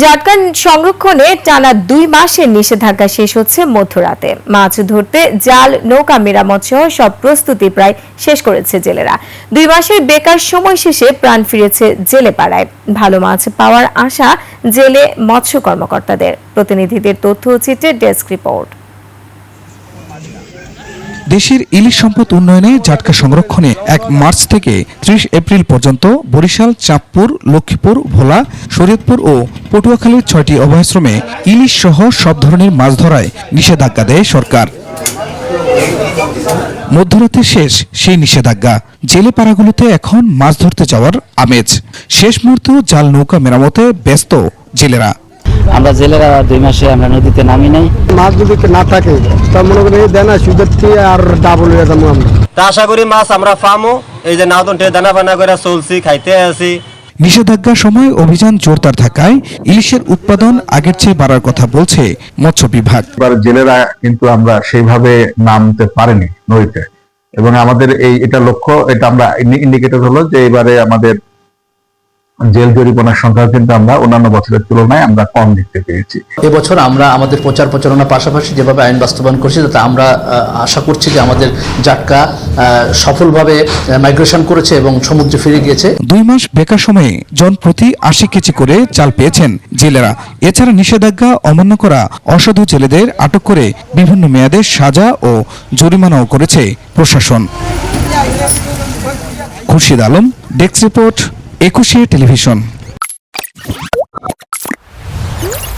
জাটকা সংরক্ষণে টানা দুই মাসের নিষেধাজ্ঞা শেষ হচ্ছে মধ্যরাতে। মাছ ধরতে জাল, নৌকা, মেরামত সহ সব প্রস্তুতি প্রায় শেষ করেছে জেলেরা। দুই মাসের বেকার সময় শেষে প্রাণ ফিরেছে জেলে পাড়ায় ভালো মাছ পাওয়ার আশা জেলে মৎস্য কর্মকর্তাদের। প্রতিনিধিদের তথ্য চিত্রে ডেস্ক রিপোর্ট। দেশের ইলিশ সম্পদ উন্নয়নে জাটকা সংরক্ষণে এক মার্চ থেকে ত্রিশ এপ্রিল পর্যন্ত বরিশাল, চাঁদপুর, লক্ষ্মীপুর, ভোলা, শরীয়তপুর ও পটুয়াখালীর ছয়টি অভয়াশ্রমে ইলিশ সহ সব ধরনের মাছ ধরায় নিষেধাজ্ঞা দেয় সরকার। মধ্যরাতে শেষ সেই নিষেধাজ্ঞা। জেলে পাড়াগুলোতে এখন মাছ ধরতে যাওয়ার আমেজ। শেষ মুহূর্তেও জাল নৌকা মেরামতে ব্যস্ত জেলেরা। আমরা জেলেরা দুই মাসে আমরা নদীতে নামি নাই। মাছ যদি না থাকে তা মনে করি দেয় না সুদের আর ডাবল হয়ে যাব আমরা। তা আশা করি মাছ আমরা পামো এই যে তো দানা পানা করে চলছি খাইতে আছি নিষেধাজ্ঞার সময় অভিযান জোরদার থাকায় ইলিশের উৎপাদন আগের চেয়ে বাড়ার কথা বলছে মৎস্য বিভাগ। এবার জেলেরা কিন্তু আমরা সেইভাবে নামতে পারিনি নদীতে। এবং আমাদের এই এটা লক্ষ্য এটা আমরা ইন্ডিকেটর হলো যে এবারে আমাদের জেল জরিমানার সংখ্যা কিন্তু আমরা অন্যান্য বছরের তুলনায় আমরা কম দেখতে পেয়েছি। এবছর আমরা আমাদের প্রচার প্রচারণার পাশাপাশি যেভাবে আইন বাস্তবায়ন করছি তাতে আমরা আহ, আশা করছি যে আমাদের জাটকা সফলভাবে মাইগ্রেশন করেছে এবং সমুদ্রে ফিরে গিয়েছে। দুই মাস বেকার সময়ে জন প্রতি আশি কেজি করে চাল পেয়েছেন জেলেরা। এছাড়া নিষেধাজ্ঞা অমান্য করা অসাধু জেলেদের আটক করে বিভিন্ন মেয়াদে সাজা ও জরিমানাও করেছে প্রশাসন। Khurshid Alam desk report Ekushey television.